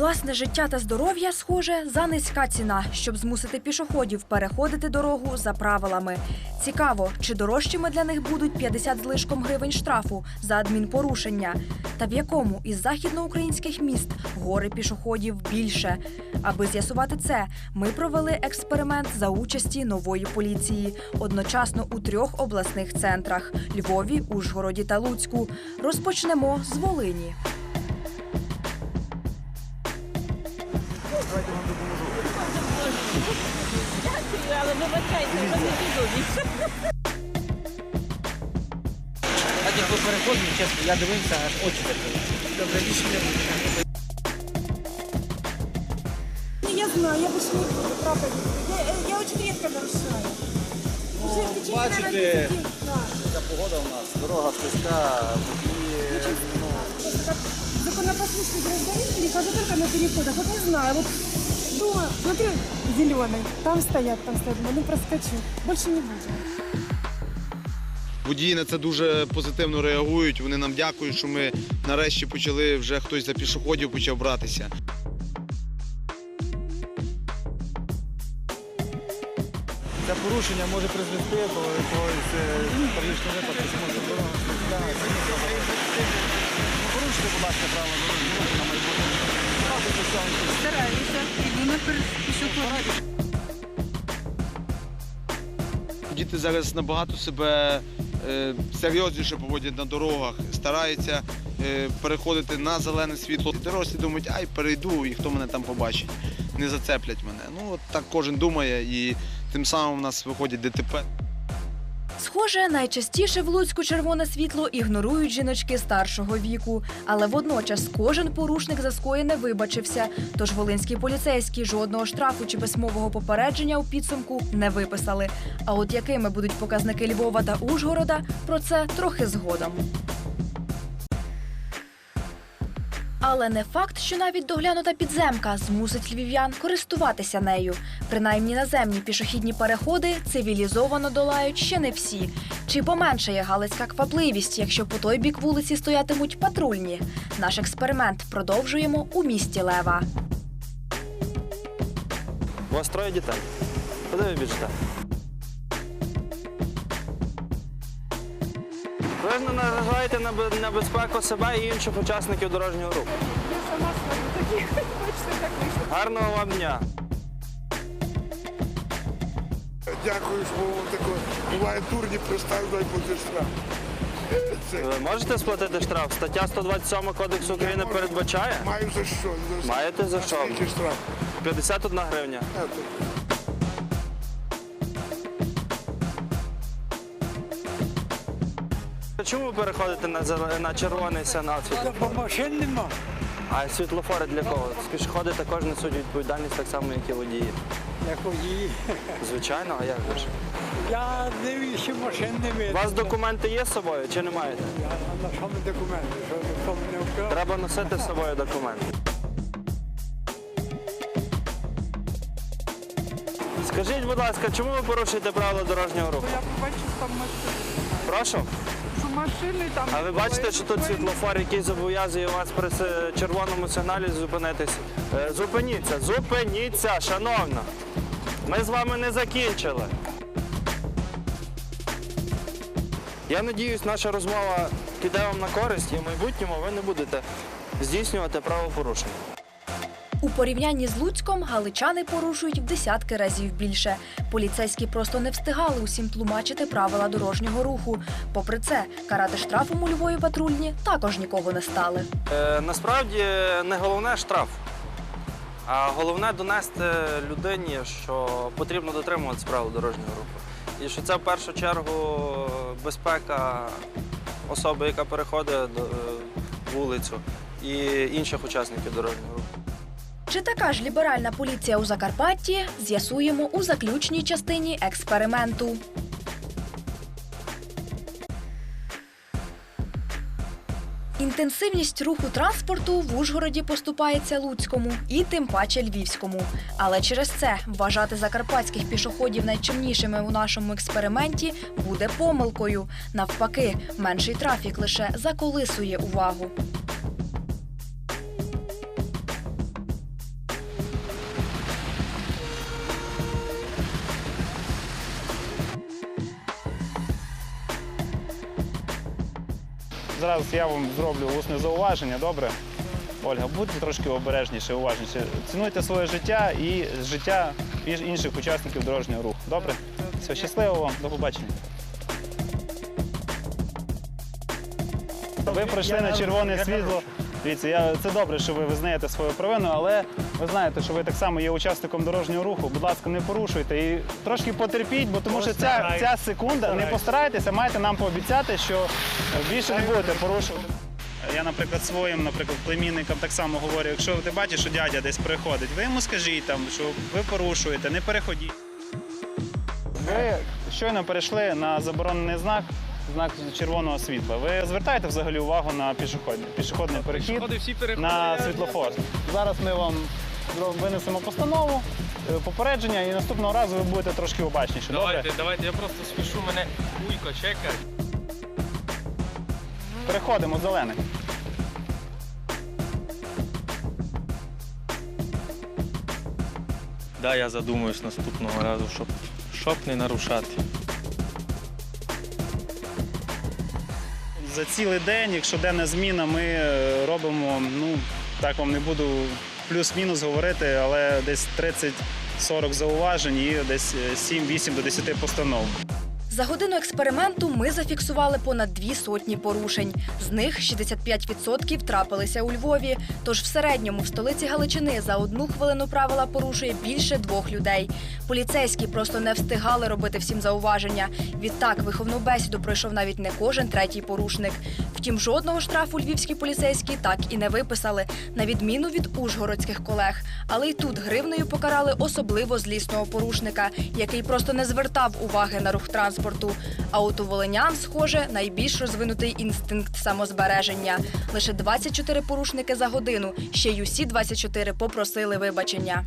Власне життя та здоров'я, схоже, за низька ціна, щоб змусити пішоходів переходити дорогу за правилами. Цікаво, чи дорожчими для них будуть 50 з лишком гривень штрафу за адмінпорушення, та в якому із західноукраїнських міст гори пішоходів більше. Аби з'ясувати це, ми провели експеримент за участі нової поліції одночасно у трьох обласних центрах Львові, Ужгороді та Луцьку. Розпочнемо з Волині. Але вибачайте, в мене відомість. Так як ви переходили, чесно, я дивився, аж очі закрили. Добре, більше не буде. Я знаю, я больше не буду, правда. Я, я очень редко нарушаю. Уже в течение, бачите. наверное, 10 да. Така погода у нас, дорога слизька, водії, ну, Просто как законопослушный гражданин перехожу только на переходах. Вот не знаю, вот думаю, смотрю, зеленый, там стоят, там стоят, думаю, ну проскочу. Больше не буду. Водії на це дуже позитивно реагують. Вони нам дякують, що ми нарешті почали вже хтось за пішоходів почав братися. це порушення може призвести до якогось е, трагічного випадку, що може дорога. Ну, будь ласка, правила дорожнього руху на майбутнє. Стараюся, іду на. Діти зараз набагато себе е, серйозніше поводять на дорогах, стараються е, переходити на зелене світло. Дорослі думають, ай, перейду, і хто мене там побачить, не зацеплять мене. Ну от так кожен думає, і тим самим у нас виходять ДТП. Схоже, найчастіше в Луцьку червоне світло ігнорують жіночки старшого віку, але водночас кожен порушник за скоєне вибачився. Тож волинські поліцейські жодного штрафу чи письмового попередження у підсумку не виписали. А от якими будуть показники Львова та Ужгорода, про це трохи згодом. Але не факт, що навіть доглянута підземка змусить львів'ян користуватися нею. Принаймні наземні пішохідні переходи цивілізовано долають ще не всі. Чи поменшає галицька квапливість, якщо по той бік вулиці стоятимуть патрульні? Наш експеримент продовжуємо у місті Лева. У вас троє дітей. Куди ви біжите? Не наражаєте на бе- на безпеку себе і інших учасників дорожнього руху. Я сама такие, точно так вышло. Гарного вам дня! Дякую, що вам тако буває дурні пристав, дай буде штраф. Це Ви можете сплатити штраф? Стаття 127 Кодексу України передбачає маю за що. За Маєте за що? Штраф? 51 гривня. А, Чому ви переходите на, зеле- на червоний сигнал? Бо машин нема. А світлофори для кого? Пішоходи також несуть відповідальність так само, як і водії. Як водії. Звичайно, а як же ж? Я дивлюся, машин не У видно. вас документи є з собою чи не маєте? Я- А на що ми документи? Що ніхто мене вкрав? Треба носити з собою документи. Скажіть, будь ласка, чому ви порушуєте правила дорожнього руху? Я побачу там машини. Прошу. Що машини там. А ви бачите, що тут світлофор, який зобов'язує вас при с- червоному сигналі зупинитись? Е, Зупиніться, зупиніться, шановна. Ми з вами не закінчили. Я надіюсь, наша розмова піде вам на користь і в майбутньому ви не будете здійснювати правопорушення. Порівнянні з Луцьком галичани порушують в десятки разів більше. Поліцейські просто не встигали усім тлумачити правила дорожнього руху. Попри це, карати штрафом у Львові патрульні також нікого не стали. Е, насправді не головне штраф, а головне донести людині, що потрібно дотримуватися правил дорожнього руху. І що це в першу чергу безпека особи, яка переходить е, вулицю, і інших учасників дорожнього руху. Чи така ж ліберальна поліція у Закарпатті з'ясуємо у заключній частині експерименту. Інтенсивність руху транспорту в Ужгороді поступається Луцькому і тим паче Львівському. Але через це вважати закарпатських пішоходів найчимнішими у нашому експерименті буде помилкою. Навпаки, менший трафік лише заколисує увагу. Зараз я вам зроблю усне зауваження, добре? Ольга, будьте трошки обережніше, уважніше. Цінуйте своє життя і життя інших учасників дорожнього руху. Добре? Все, щасливо вам, до побачення. Ви пройшли на червоне світло. Дивіться, я, це добре, що ви визнаєте свою провину, але ви знаєте, що ви так само є учасником дорожнього руху. Будь ласка, не порушуйте і трошки потерпіть, бо тому що ця, ця секунда, не постарайтеся, маєте нам пообіцяти, що більше не будете порушувати. Я, наприклад, своїм, наприклад, племінникам так само говорю, якщо ти бачиш, що дядя десь приходить, ви йому скажіть там, що ви порушуєте, не переходіть. Ви щойно перейшли на заборонений знак, знак червоного світла. Ви звертаєте взагалі увагу на пішохідний, пішохідний перехід на світлофор. Зараз ми вам винесемо постанову, е, попередження, і наступного разу ви будете трошки обачніші. Добре? давайте, я просто спішу, мене уйко чекає. Переходимо зелений. Да, я задумаюсь наступного разу, щоб, щоб не нарушати. За цілий день, якщо денна зміна, ми е, робимо, ну так вам не буду плюс-мінус говорити, але десь 30-40 зауважень і десь е, 7-8 до 10 постанов. За годину експерименту ми зафіксували понад дві сотні порушень. З них 65% трапилися у Львові. Тож в середньому в столиці Галичини за одну хвилину правила порушує більше двох людей. Поліцейські просто не встигали робити всім зауваження. Відтак виховну бесіду пройшов навіть не кожен третій порушник. Втім, жодного штрафу львівські поліцейські так і не виписали, на відміну від ужгородських колег. Але й тут гривнею покарали особливо злісного порушника, який просто не звертав уваги на рух транспорту. А от у волинян, схоже, найбільш розвинутий інстинкт самозбереження. Лише 24 порушники за годину. Ще й усі 24 попросили вибачення.